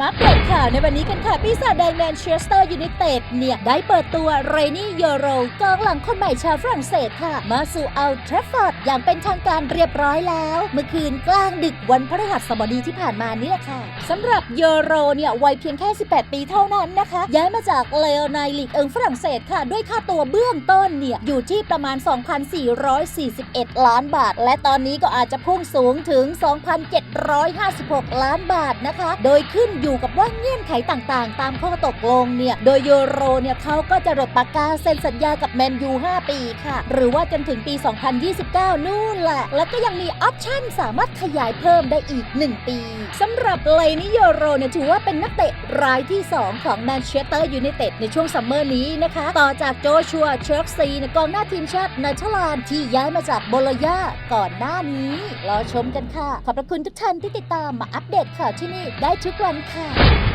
มาอัปเดข่าวในวันนี้กันค่ะปีศาจแดงแมนเชสเตอร์ยูไนเต็ดเนี่ย ได้เปิดตัวเรนี่โยโรกองหลังคนใหม่ชาวฝรั่งเศสค่ะ มาสู่อัลเทรฟฟอร์ดอย่างเป็นทางการเรียบร้อยแล้ว เมื่อคืนกลางดึกวันพฤหัสบดีที่ผ่านมานี่แหละค่ะสำหรับโยโรเนี่ยวัยเพียงแค่ 18 ปีเท่านั้นนะคะ ย้ายมาจากเลโอไนลีกเอิงฝรั่งเศสค่ะ ด้วยค่าตัวเบื้องต้นเนี่ยอยู่ที่ประมาณ 2,441 ล้านบาท และตอนนี้ก็อาจจะพุ่งสูงถึง 2,756 ล้านบาทนะคะ โดยขึ้นอยูู่่กับว่าเงื่อนไขต่างๆ ตามข้อตกลงเนี่ย โดยโยโรเนี่ยเขาก็จะรดปากกาเซ็นสัญญากับแมนยู 5 ปีค่ะ หรือว่าจนถึงปี 2029 นู่นแหละ แล้วก็ยังมีออปชั่นสามารถขยายเพิ่มได้อีก 1 ปีสำหรับเลนิโยโรเนี่ยถือว่าเป็นนักเตะรายที่ 2 ของแมนเชสเตอร์ยูไนเต็ดในช่วงซัมเมอร์นี้นะคะ ต่อจากโจชัวเชิร์กซีในกองหน้าทีมชาติเนเธอร์แลนด์ที่ย้ายมาจากโบโลญาก่อนหน้านี้ รอชมกันค่ะ ขอบพระคุณทุกท่านที่ติดตามมาอัปเดตข่าวที่นี่ได้ทุกวันค่ะ Yeah.